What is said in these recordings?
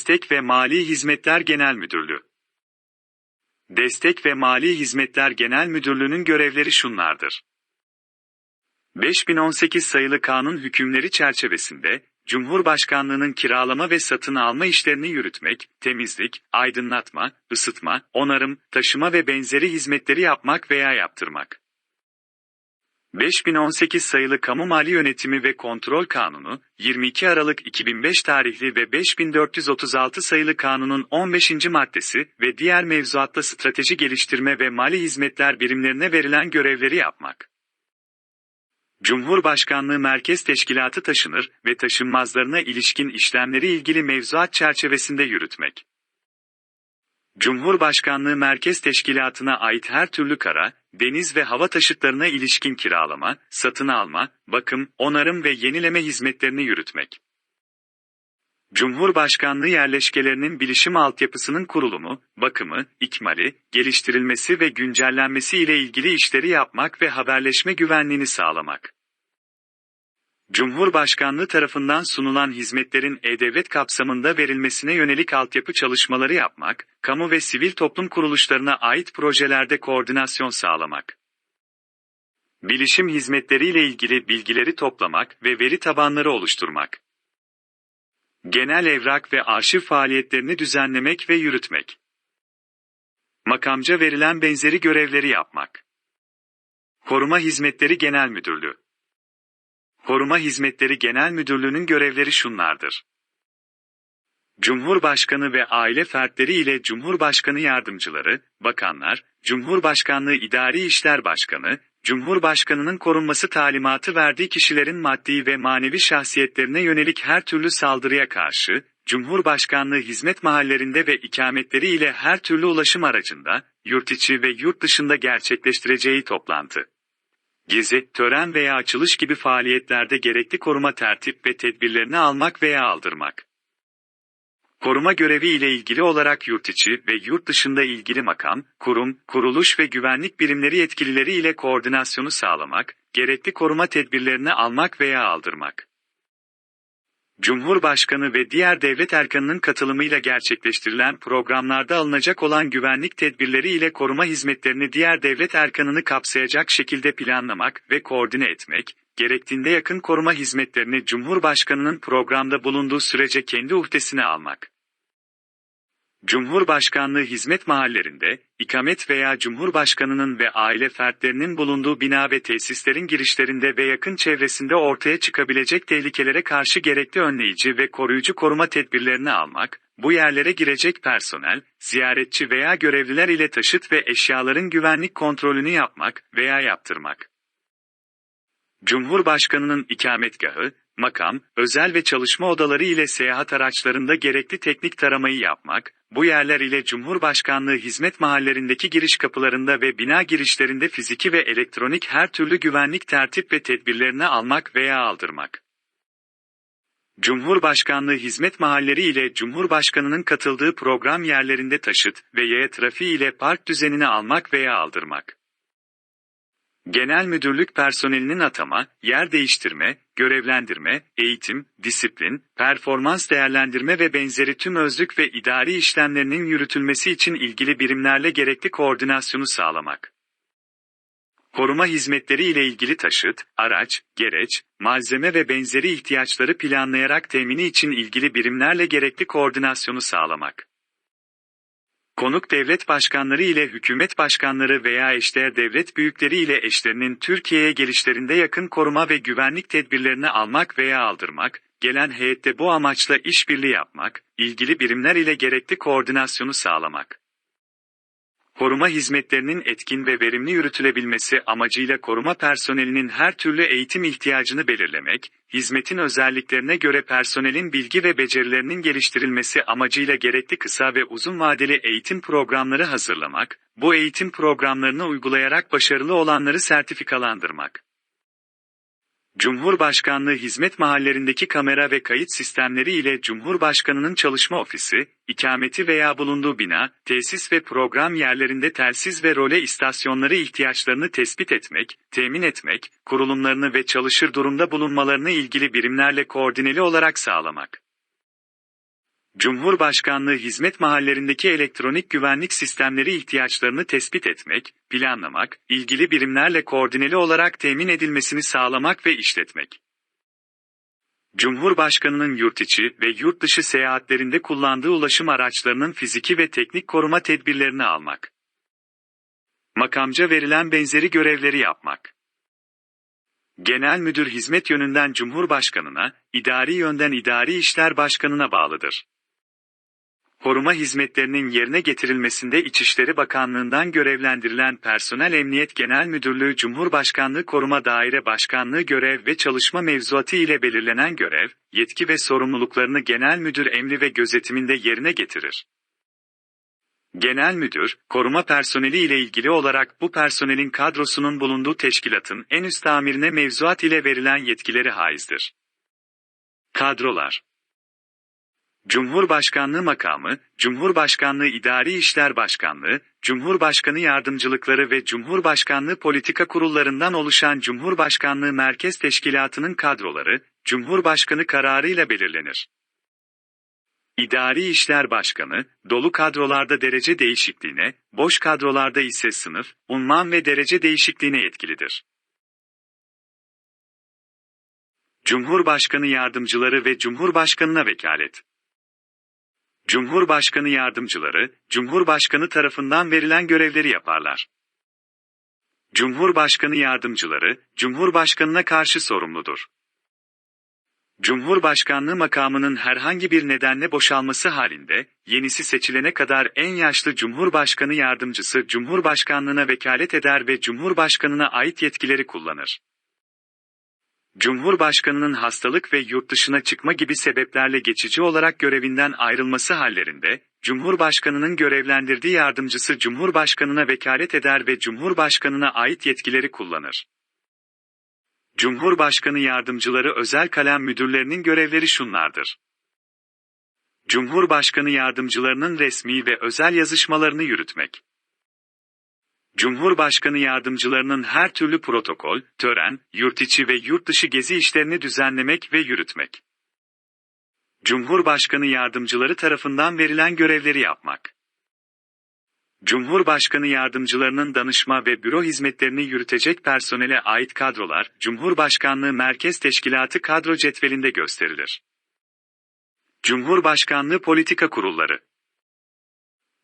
Destek ve Mali Hizmetler Genel Müdürlüğü Destek ve Mali Hizmetler Genel Müdürlüğü'nün görevleri şunlardır. 5018 sayılı kanun hükümleri çerçevesinde, Cumhurbaşkanlığının kiralama ve satın alma işlerini yürütmek, temizlik, aydınlatma, ısıtma, onarım, taşıma ve benzeri hizmetleri yapmak veya yaptırmak. 5018 sayılı Kamu Mali Yönetimi ve Kontrol Kanunu, 22 Aralık 2005 tarihli ve 5436 sayılı kanunun 15. maddesi ve diğer mevzuatta strateji geliştirme ve mali hizmetler birimlerine verilen görevleri yapmak. Cumhurbaşkanlığı Merkez Teşkilatı taşınır ve taşınmazlarına ilişkin işlemleri ilgili mevzuat çerçevesinde yürütmek. Cumhurbaşkanlığı Merkez Teşkilatı'na ait her türlü kara, deniz ve hava taşıtlarına ilişkin kiralama, satın alma, bakım, onarım ve yenileme hizmetlerini yürütmek. Cumhurbaşkanlığı yerleşkelerinin bilişim altyapısının kurulumu, bakımı, ikmali, geliştirilmesi ve güncellenmesi ile ilgili işleri yapmak ve haberleşme güvenliğini sağlamak. Cumhurbaşkanlığı tarafından sunulan hizmetlerin e-devlet kapsamında verilmesine yönelik altyapı çalışmaları yapmak, kamu ve sivil toplum kuruluşlarına ait projelerde koordinasyon sağlamak. Bilişim hizmetleriyle ilgili bilgileri toplamak ve veri tabanları oluşturmak. Genel evrak ve arşiv faaliyetlerini düzenlemek ve yürütmek. Makamca verilen benzeri görevleri yapmak. Koruma Hizmetleri Genel Müdürlüğü Koruma Hizmetleri Genel Müdürlüğü'nün görevleri şunlardır. Cumhurbaşkanı ve aile fertleri ile Cumhurbaşkanı yardımcıları, bakanlar, Cumhurbaşkanlığı İdari İşler Başkanı, Cumhurbaşkanının korunması talimatı verdiği kişilerin maddi ve manevi şahsiyetlerine yönelik her türlü saldırıya karşı, Cumhurbaşkanlığı hizmet mahallerinde ve ikametleri ile her türlü ulaşım aracında, yurt içi ve yurt dışında gerçekleştireceği toplantı. Gezi, tören veya açılış gibi faaliyetlerde gerekli koruma tertip ve tedbirlerini almak veya aldırmak. Koruma görevi ile ilgili olarak yurt içi ve yurt dışında ilgili makam, kurum, kuruluş ve güvenlik birimleri yetkilileri ile koordinasyonu sağlamak, gerekli koruma tedbirlerini almak veya aldırmak. Cumhurbaşkanı ve diğer devlet erkanının katılımıyla gerçekleştirilen programlarda alınacak olan güvenlik tedbirleri ile koruma hizmetlerini diğer devlet erkanını kapsayacak şekilde planlamak ve koordine etmek, gerektiğinde yakın koruma hizmetlerini Cumhurbaşkanının programda bulunduğu sürece kendi uhdesine almak. Cumhurbaşkanlığı hizmet mahallerinde, ikamet veya Cumhurbaşkanının ve aile fertlerinin bulunduğu bina ve tesislerin girişlerinde ve yakın çevresinde ortaya çıkabilecek tehlikelere karşı gerekli önleyici ve koruyucu koruma tedbirlerini almak, bu yerlere girecek personel, ziyaretçi veya görevliler ile taşıt ve eşyaların güvenlik kontrolünü yapmak veya yaptırmak. Cumhurbaşkanının ikametgahı, makam, özel ve çalışma odaları ile seyahat araçlarında gerekli teknik taramayı yapmak, bu yerler ile Cumhurbaşkanlığı hizmet mahallerindeki giriş kapılarında ve bina girişlerinde fiziki ve elektronik her türlü güvenlik tertip ve tedbirlerini almak veya aldırmak. Cumhurbaşkanlığı hizmet mahalleri ile Cumhurbaşkanının katıldığı program yerlerinde taşıt ve yaya trafiği ile park düzenini almak veya aldırmak. Genel müdürlük personelinin atama, yer değiştirme, görevlendirme, eğitim, disiplin, performans değerlendirme ve benzeri tüm özlük ve idari işlemlerinin yürütülmesi için ilgili birimlerle gerekli koordinasyonu sağlamak. Koruma hizmetleri ile ilgili taşıt, araç, gereç, malzeme ve benzeri ihtiyaçları planlayarak temini için ilgili birimlerle gerekli koordinasyonu sağlamak. Konuk devlet başkanları ile hükümet başkanları veya eşdeğer devlet büyükleri ile eşlerinin Türkiye'ye gelişlerinde yakın koruma ve güvenlik tedbirlerini almak veya aldırmak, gelen heyette bu amaçla işbirliği yapmak, ilgili birimler ile gerekli koordinasyonu sağlamak koruma hizmetlerinin etkin ve verimli yürütülebilmesi amacıyla koruma personelinin her türlü eğitim ihtiyacını belirlemek, hizmetin özelliklerine göre personelin bilgi ve becerilerinin geliştirilmesi amacıyla gerekli kısa ve uzun vadeli eğitim programları hazırlamak, bu eğitim programlarını uygulayarak başarılı olanları sertifikalandırmak. Cumhurbaşkanlığı hizmet mahallerindeki kamera ve kayıt sistemleri ile Cumhurbaşkanının çalışma ofisi, ikameti veya bulunduğu bina, tesis ve program yerlerinde telsiz ve role istasyonları ihtiyaçlarını tespit etmek, temin etmek, kurulumlarını ve çalışır durumda bulunmalarını ilgili birimlerle koordineli olarak sağlamak. Cumhurbaşkanlığı hizmet mahallerindeki elektronik güvenlik sistemleri ihtiyaçlarını tespit etmek, planlamak, ilgili birimlerle koordineli olarak temin edilmesini sağlamak ve işletmek. Cumhurbaşkanının yurt içi ve yurt dışı seyahatlerinde kullandığı ulaşım araçlarının fiziki ve teknik koruma tedbirlerini almak. Makamca verilen benzeri görevleri yapmak. Genel Müdür hizmet yönünden Cumhurbaşkanına, idari yönden İdari İşler Başkanına bağlıdır. Koruma hizmetlerinin yerine getirilmesinde İçişleri Bakanlığı'ndan görevlendirilen Personel Emniyet Genel Müdürlüğü Cumhurbaşkanlığı Koruma Daire Başkanlığı görev ve çalışma mevzuatı ile belirlenen görev, yetki ve sorumluluklarını Genel Müdür emri ve gözetiminde yerine getirir. Genel Müdür, koruma personeli ile ilgili olarak bu personelin kadrosunun bulunduğu teşkilatın en üst amirine mevzuat ile verilen yetkileri haizdir. Kadrolar Cumhurbaşkanlığı makamı, Cumhurbaşkanlığı İdari İşler Başkanlığı, Cumhurbaşkanı yardımcılıkları ve Cumhurbaşkanlığı politika kurullarından oluşan Cumhurbaşkanlığı Merkez Teşkilatı'nın kadroları, Cumhurbaşkanı kararıyla belirlenir. İdari İşler Başkanı, dolu kadrolarda derece değişikliğine, boş kadrolarda ise sınıf, unvan ve derece değişikliğine yetkilidir. Cumhurbaşkanı yardımcıları ve Cumhurbaşkanına vekalet. Cumhurbaşkanı yardımcıları, Cumhurbaşkanı tarafından verilen görevleri yaparlar. Cumhurbaşkanı yardımcıları, Cumhurbaşkanına karşı sorumludur. Cumhurbaşkanlığı makamının herhangi bir nedenle boşalması halinde, yenisi seçilene kadar en yaşlı Cumhurbaşkanı yardımcısı Cumhurbaşkanlığına vekalet eder ve Cumhurbaşkanına ait yetkileri kullanır. Cumhurbaşkanının hastalık ve yurt dışına çıkma gibi sebeplerle geçici olarak görevinden ayrılması hallerinde, Cumhurbaşkanının görevlendirdiği yardımcısı Cumhurbaşkanına vekalet eder ve Cumhurbaşkanına ait yetkileri kullanır. Cumhurbaşkanı yardımcıları özel kalem müdürlerinin görevleri şunlardır. Cumhurbaşkanı yardımcılarının resmi ve özel yazışmalarını yürütmek. Cumhurbaşkanı yardımcılarının her türlü protokol, tören, yurt içi ve yurt dışı gezi işlerini düzenlemek ve yürütmek. Cumhurbaşkanı yardımcıları tarafından verilen görevleri yapmak. Cumhurbaşkanı yardımcılarının danışma ve büro hizmetlerini yürütecek personele ait kadrolar, Cumhurbaşkanlığı Merkez Teşkilatı kadro cetvelinde gösterilir. Cumhurbaşkanlığı Politika Kurulları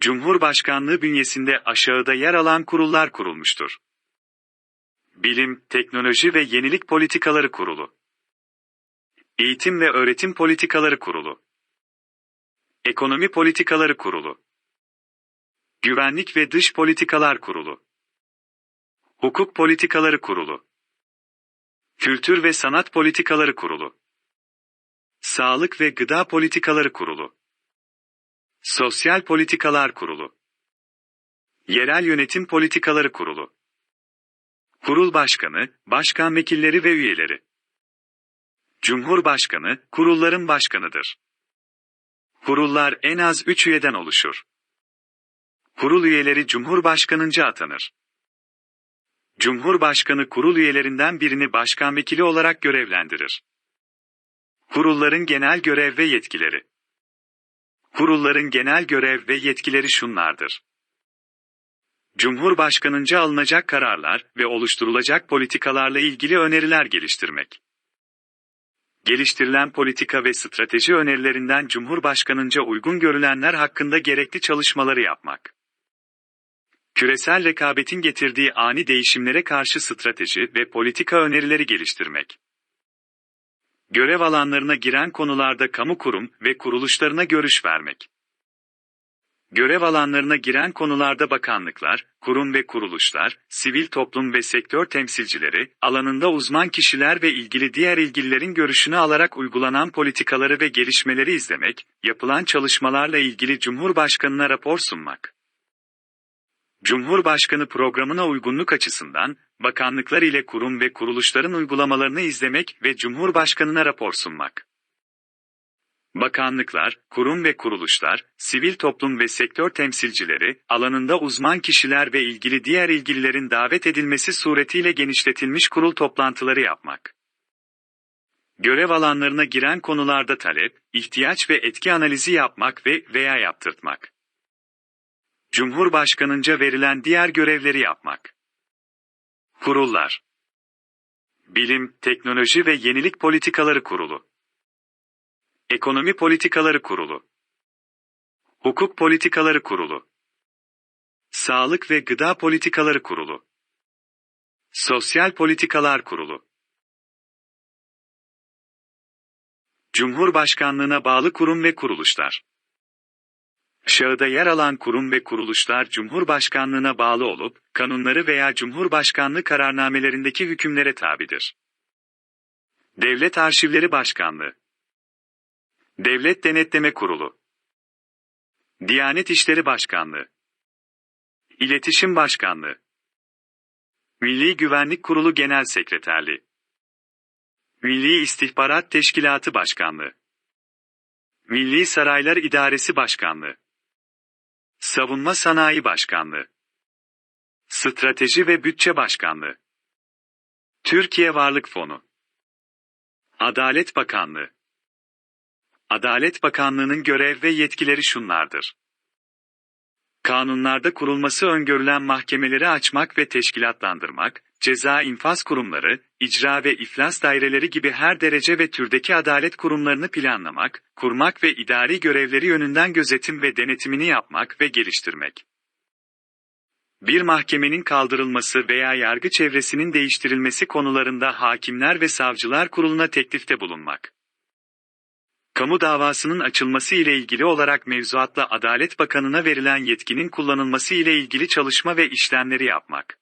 Cumhurbaşkanlığı bünyesinde aşağıda yer alan kurullar kurulmuştur. Bilim, Teknoloji ve Yenilik Politikaları Kurulu. Eğitim ve Öğretim Politikaları Kurulu. Ekonomi Politikaları Kurulu. Güvenlik ve Dış Politikalar Kurulu. Hukuk Politikaları Kurulu. Kültür ve Sanat Politikaları Kurulu. Sağlık ve Gıda Politikaları Kurulu Sosyal Politikalar Kurulu Yerel Yönetim Politikaları Kurulu Kurul Başkanı, Başkan Vekilleri ve Üyeleri Cumhurbaşkanı, kurulların başkanıdır. Kurullar en az 3 üyeden oluşur. Kurul üyeleri Cumhurbaşkanınca atanır. Cumhurbaşkanı kurul üyelerinden birini başkan vekili olarak görevlendirir. Kurulların genel görev ve yetkileri Kurulların genel görev ve yetkileri şunlardır. Cumhurbaşkanınca alınacak kararlar ve oluşturulacak politikalarla ilgili öneriler geliştirmek. Geliştirilen politika ve strateji önerilerinden Cumhurbaşkanınca uygun görülenler hakkında gerekli çalışmaları yapmak. Küresel rekabetin getirdiği ani değişimlere karşı strateji ve politika önerileri geliştirmek. Görev alanlarına giren konularda kamu kurum ve kuruluşlarına görüş vermek. Görev alanlarına giren konularda bakanlıklar, kurum ve kuruluşlar, sivil toplum ve sektör temsilcileri, alanında uzman kişiler ve ilgili diğer ilgililerin görüşünü alarak uygulanan politikaları ve gelişmeleri izlemek, yapılan çalışmalarla ilgili Cumhurbaşkanına rapor sunmak. Cumhurbaşkanı programına uygunluk açısından, bakanlıklar ile kurum ve kuruluşların uygulamalarını izlemek ve Cumhurbaşkanına rapor sunmak. Bakanlıklar, kurum ve kuruluşlar, sivil toplum ve sektör temsilcileri, alanında uzman kişiler ve ilgili diğer ilgililerin davet edilmesi suretiyle genişletilmiş kurul toplantıları yapmak. Görev alanlarına giren konularda talep, ihtiyaç ve etki analizi yapmak ve veya yaptırtmak. Cumhurbaşkanınca verilen diğer görevleri yapmak. Kurullar. Bilim, Teknoloji ve Yenilik Politikaları Kurulu. Ekonomi Politikaları Kurulu. Hukuk Politikaları Kurulu. Sağlık ve Gıda Politikaları Kurulu. Sosyal Politikalar Kurulu. Cumhurbaşkanlığına bağlı kurum ve kuruluşlar. Aşağıda yer alan kurum ve kuruluşlar Cumhurbaşkanlığına bağlı olup, kanunları veya Cumhurbaşkanlığı kararnamelerindeki hükümlere tabidir. Devlet Arşivleri Başkanlığı. Devlet Denetleme Kurulu. Diyanet İşleri Başkanlığı. İletişim Başkanlığı. Milli Güvenlik Kurulu Genel Sekreterliği. Milli İstihbarat Teşkilatı Başkanlığı. Milli Saraylar İdaresi Başkanlığı Savunma Sanayi Başkanlığı. Strateji ve Bütçe Başkanlığı. Türkiye Varlık Fonu. Adalet Bakanlığı. Adalet Bakanlığı'nın görev ve yetkileri şunlardır. Kanunlarda kurulması öngörülen mahkemeleri açmak ve teşkilatlandırmak, ceza infaz kurumları, icra ve iflas daireleri gibi her derece ve türdeki adalet kurumlarını planlamak, kurmak ve idari görevleri yönünden gözetim ve denetimini yapmak ve geliştirmek. Bir mahkemenin kaldırılması veya yargı çevresinin değiştirilmesi konularında hakimler ve savcılar kuruluna teklifte bulunmak. Kamu davasının açılması ile ilgili olarak mevzuatla Adalet Bakanı'na verilen yetkinin kullanılması ile ilgili çalışma ve işlemleri yapmak.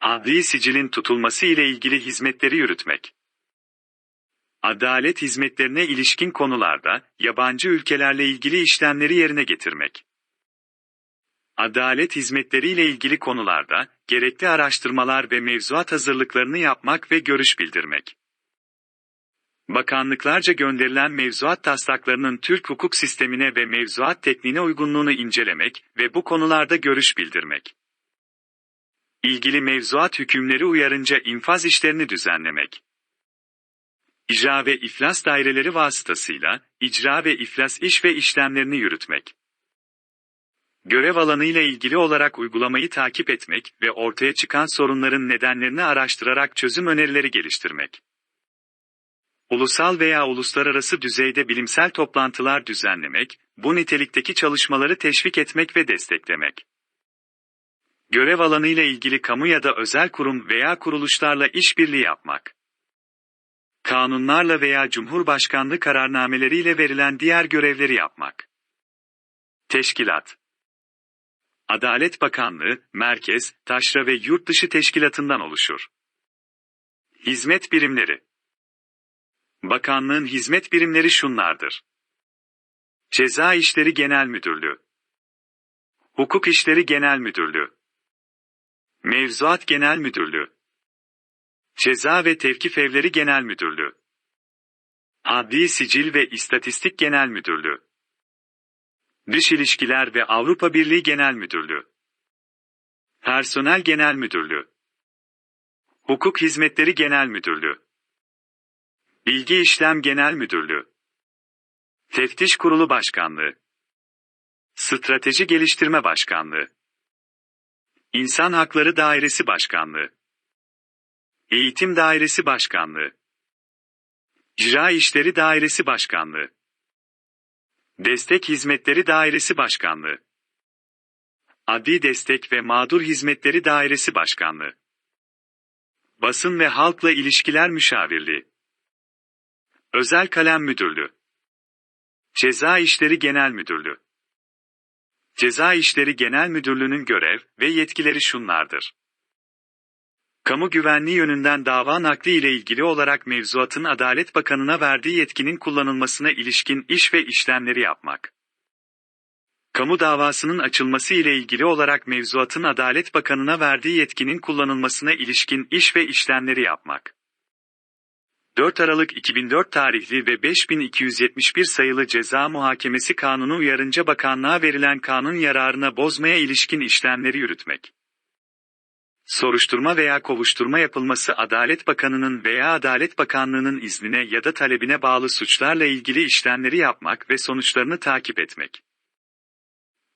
Adli sicilin tutulması ile ilgili hizmetleri yürütmek. Adalet hizmetlerine ilişkin konularda, yabancı ülkelerle ilgili işlemleri yerine getirmek. Adalet hizmetleri ile ilgili konularda, gerekli araştırmalar ve mevzuat hazırlıklarını yapmak ve görüş bildirmek. Bakanlıklarca gönderilen mevzuat taslaklarının Türk hukuk sistemine ve mevzuat tekniğine uygunluğunu incelemek ve bu konularda görüş bildirmek. İlgili mevzuat hükümleri uyarınca infaz işlerini düzenlemek. İcra ve iflas daireleri vasıtasıyla, icra ve iflas iş ve işlemlerini yürütmek. Görev alanıyla ilgili olarak uygulamayı takip etmek ve ortaya çıkan sorunların nedenlerini araştırarak çözüm önerileri geliştirmek. Ulusal veya uluslararası düzeyde bilimsel toplantılar düzenlemek, bu nitelikteki çalışmaları teşvik etmek ve desteklemek. Görev alanıyla ilgili kamu ya da özel kurum veya kuruluşlarla işbirliği yapmak. Kanunlarla veya Cumhurbaşkanlığı kararnameleriyle verilen diğer görevleri yapmak. Teşkilat Adalet Bakanlığı, merkez, taşra ve yurt dışı teşkilatından oluşur. Hizmet birimleri Bakanlığın hizmet birimleri şunlardır. Ceza İşleri Genel Müdürlüğü Hukuk İşleri Genel Müdürlüğü Mevzuat Genel Müdürlüğü. Ceza ve Tevkif Evleri Genel Müdürlüğü. Adli Sicil ve İstatistik Genel Müdürlüğü. Dış İlişkiler ve Avrupa Birliği Genel Müdürlüğü. Personel Genel Müdürlüğü. Hukuk Hizmetleri Genel Müdürlüğü. Bilgi İşlem Genel Müdürlüğü. Teftiş Kurulu Başkanlığı. Strateji Geliştirme Başkanlığı İnsan Hakları Dairesi Başkanlığı. Eğitim Dairesi Başkanlığı. İcra İşleri Dairesi Başkanlığı. Destek Hizmetleri Dairesi Başkanlığı. Adli Destek ve Mağdur Hizmetleri Dairesi Başkanlığı. Basın ve Halkla İlişkiler Müşavirliği. Özel Kalem Müdürlüğü. Ceza İşleri Genel Müdürlüğü Ceza İşleri Genel Müdürlüğü'nün görev ve yetkileri şunlardır. Kamu güvenliği yönünden dava nakli ile ilgili olarak mevzuatın Adalet Bakanı'na verdiği yetkinin kullanılmasına ilişkin iş ve işlemleri yapmak. Kamu davasının açılması ile ilgili olarak mevzuatın Adalet Bakanı'na verdiği yetkinin kullanılmasına ilişkin iş ve işlemleri yapmak. 4 Aralık 2004 tarihli ve 5271 sayılı Ceza Muhakemesi Kanunu uyarınca bakanlığa verilen kanun yararına bozmaya ilişkin işlemleri yürütmek. Soruşturma veya kovuşturma yapılması Adalet Bakanı'nın veya Adalet Bakanlığı'nın iznine ya da talebine bağlı suçlarla ilgili işlemleri yapmak ve sonuçlarını takip etmek.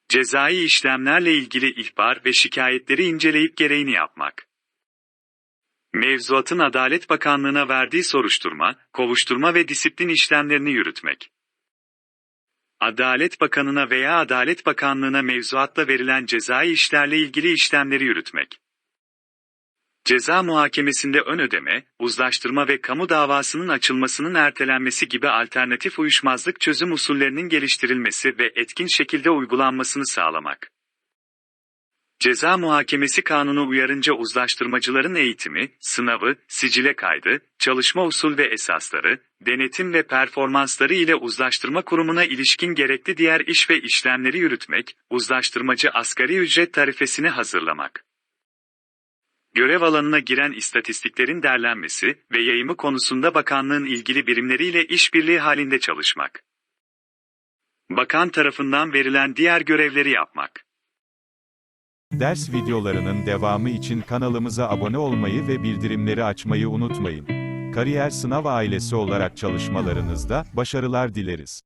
Cezai işlemlerle ilgili ihbar ve şikayetleri inceleyip gereğini yapmak. Mevzuatın Adalet Bakanlığı'na verdiği soruşturma, kovuşturma ve disiplin işlemlerini yürütmek. Adalet Bakanı'na veya Adalet Bakanlığı'na mevzuatla verilen cezai işlerle ilgili işlemleri yürütmek. Ceza muhakemesinde ön ödeme, uzlaştırma ve kamu davasının açılmasının ertelenmesi gibi alternatif uyuşmazlık çözüm usullerinin geliştirilmesi ve etkin şekilde uygulanmasını sağlamak. Ceza Muhakemesi Kanunu uyarınca uzlaştırmacıların eğitimi, sınavı, sicile kaydı, çalışma usul ve esasları, denetim ve performansları ile uzlaştırma kurumuna ilişkin gerekli diğer iş ve işlemleri yürütmek, uzlaştırmacı asgari ücret tarifesini hazırlamak. Görev alanına giren istatistiklerin derlenmesi ve yayımı konusunda bakanlığın ilgili birimleriyle işbirliği halinde çalışmak. Bakan tarafından verilen diğer görevleri yapmak. Ders videolarının devamı için kanalımıza abone olmayı ve bildirimleri açmayı unutmayın. Kariyer Sınav ailesi olarak çalışmalarınızda başarılar dileriz.